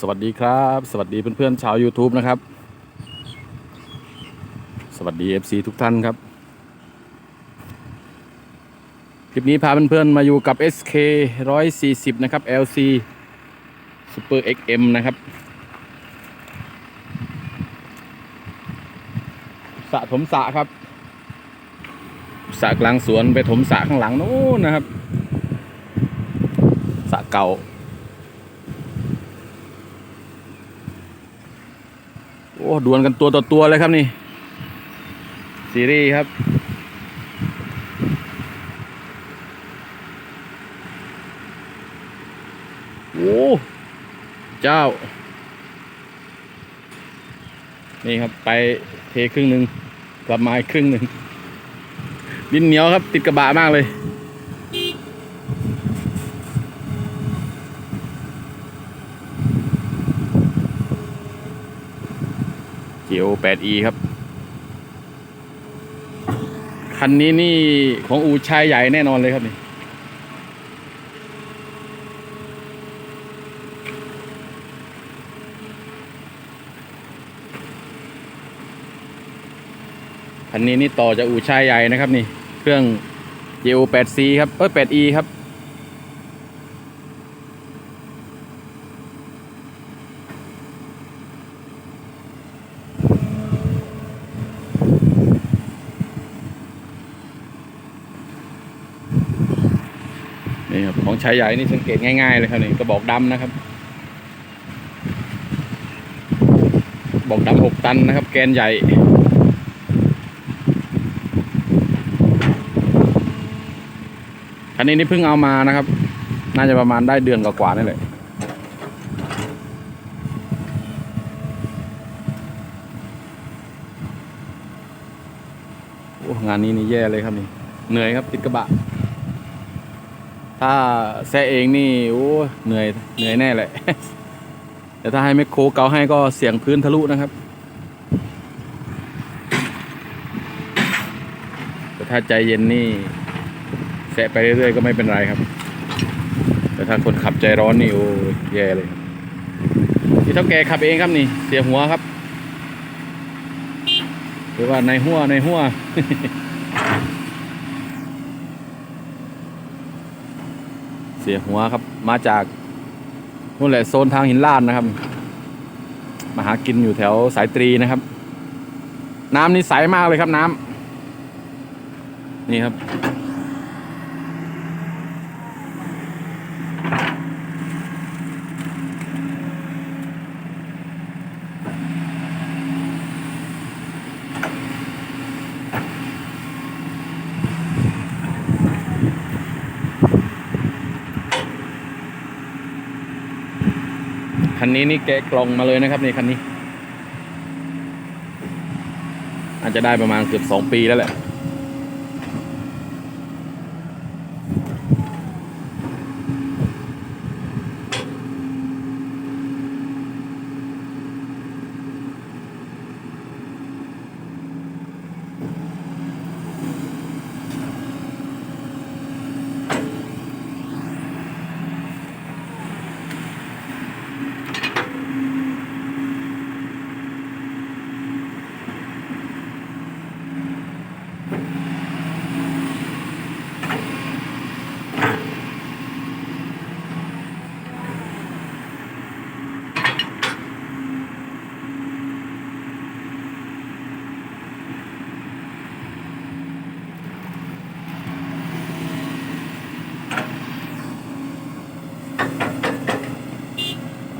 สวัสดีครับ สวัสดีเพื่อนๆชาว YouTube นะครับ สวัสดี FC ทุกท่านครับ คลิปนี้พาเพื่อนๆมาอยู่กับ SK 140 นะครับ LC Super XM นะครับสะถมสะครับสะกลางสวนไปถมสะข้างหลังโน้นนะครับสะเก่า อ้ดวลกันตัวต่อตัวเลยครับนี่ ซีรีส์ครับ โอ้เจ้า นี่ครับไปเทครึ่งหนึ่งกลับมาอีกครึ่งหนึ่งดินเหนียวครับ ติดกระบะมากเลย เกียว 8e ครับ คันนี้นี่ของอูชายใหญ่แน่นอนเลยครับนี่ คันนี้นี่ต่อจากอูชายใหญ่นะครับนี่ เครื่อง GO 8C ครับ เอ้ย 8e ครับ นี่ครับของชายใหญ่นี่สังเกตง่ายๆเลยครับนี่กระบอกดำนะครับ บอกดำหกตันนะครับ แกนใหญ่คันนี้นี่เพิ่งเอามานะครับ น่าจะประมาณได้เดือนกว่าๆนี่แหละงานนี้นี่แย่เลยครับนี่ เหนื่อยครับติดกระบะ ถ้าแซะเองนี่โอ้เหนื่อยเหนื่อยแน่แหละ แต่ถ้าให้แมคโครเกาให้ก็เสียงพื้นทะลุนะครับ แต่ถ้าใจเย็นนี่แซะไปเรื่อยๆก็ไม่เป็นไรครับ แต่ถ้าคนขับใจร้อนนี่โอ้แย่เลยที่เท่าแกขับเองครับนี่ เสียหัวครับหรือว่าในหัวในหัว เสียหัวครับ มาจากนู่นแหละโซนทางหินลาดนะครับ มาหากินอยู่แถวสายตรีนะครับ น้ำนี่ใสมากเลยครับน้ำนี่ครับ คันนี้นี่แกะกล่องมาเลยนะครับนี่คันนี้ อาจจะได้ประมาณเกือบสองปีแล้วแหละ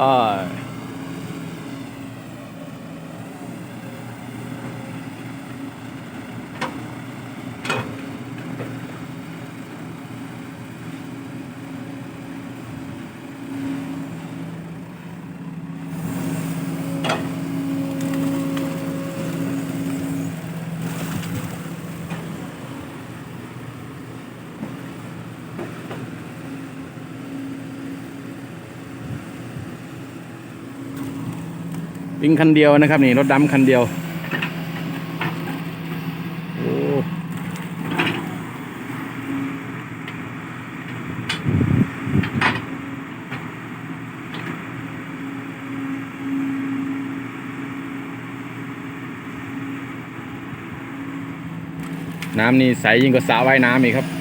อ้ วิ่งคันเดียวนะครับนี่รถดำคันเดียวน้ำนี่ใสยิ่งกว่าสระว่ายน้ำอีกครับ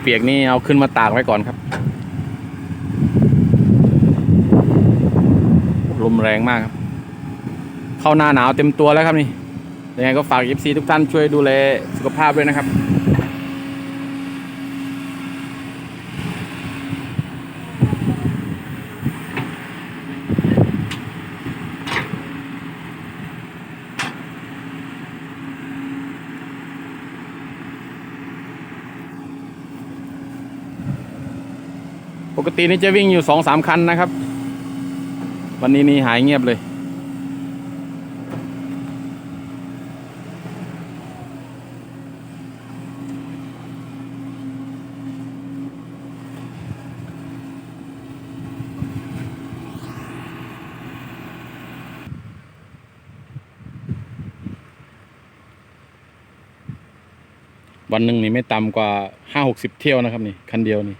เปียกนี่เอาขึ้นมาตากไว้ก่อนครับ ลมแรงมากครับ เข้าหน้าหนาวเต็มตัวแล้วครับนี่ยังไงก็ฝาก FC ทุกท่านช่วยดูแลสุขภาพด้วยนะครับ กตินี่จะวิ่งอยู่สองสามคันนะครับ วันนี้นี่หายเงียบเลย วันหนึ่งนี่ไม่ต่ำกว่าห้าหกสิบเที่ยวนะครับนี่ คันเดียวนี่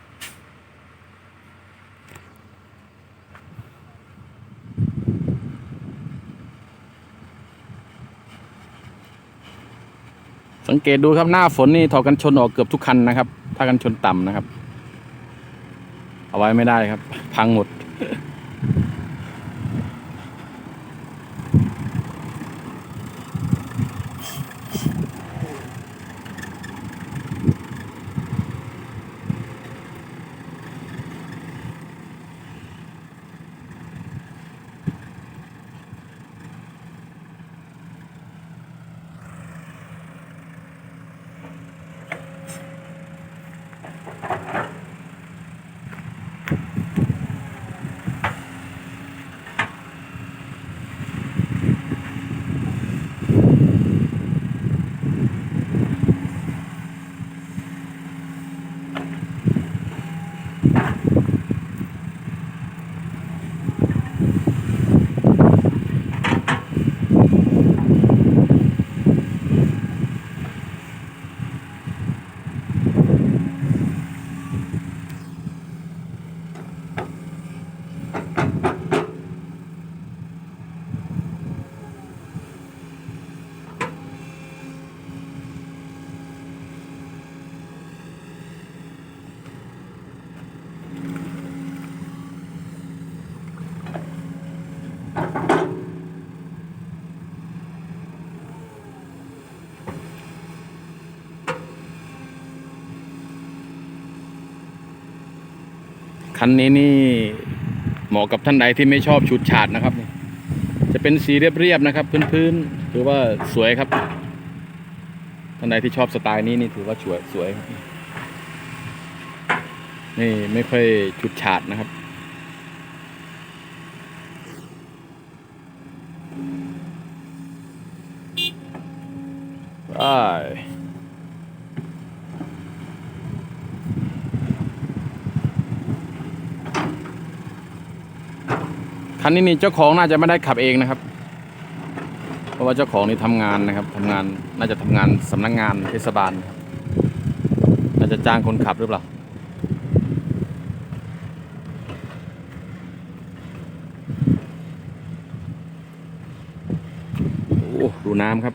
สังเกตดูครับหน้าฝนนี่ถอดกันชนออกเกือบทุกคันนะครับ ถ้ากันชนต่ำนะครับ เอาไว้ไม่ได้ครับ พังหมด คันนี้นี่เหมาะกับท่านใดที่ไม่ชอบฉูดฉาดนะครับ จะเป็นสีเรียบๆนะครับ พื้นๆถือว่าสวยครับ ท่านใดที่ชอบสไตล์นี้นี่ถือว่าสวยสวยนี่ไม่ค่อยฉูดฉาดนะครับไป คันนี้นี่เจ้าของน่าจะไม่ได้ขับเองนะครับ เพราะว่าเจ้าของนี่ทำงานนะครับทำงานน่าจะทำงานสำนักงานเทศบาลครับน่าจะจ้างคนขับหรือเปล่าโอ้ดูน้ำครับ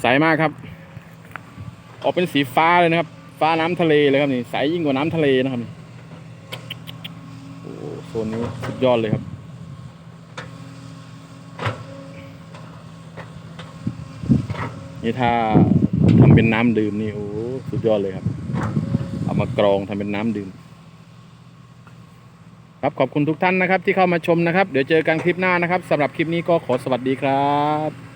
ใสมากครับ ออกเป็นสีฟ้าเลยนะครับ ฟ้าน้ำทะเลเลยครับนี่ใสยิ่งกว่าน้ำทะเลนะครับ โซนนี้สุดยอดเลยครับ นี่ถ้าทำเป็นน้ำดื่มนี่โอ้สุดยอดเลยครับ เอามากรองทำเป็นน้ำดื่ม ครับขอบคุณทุกท่านนะครับที่เข้ามาชมนะครับ เดี๋ยวเจอกันคลิปหน้านะครับสำหรับคลิปนี้ก็ขอสวัสดีครับ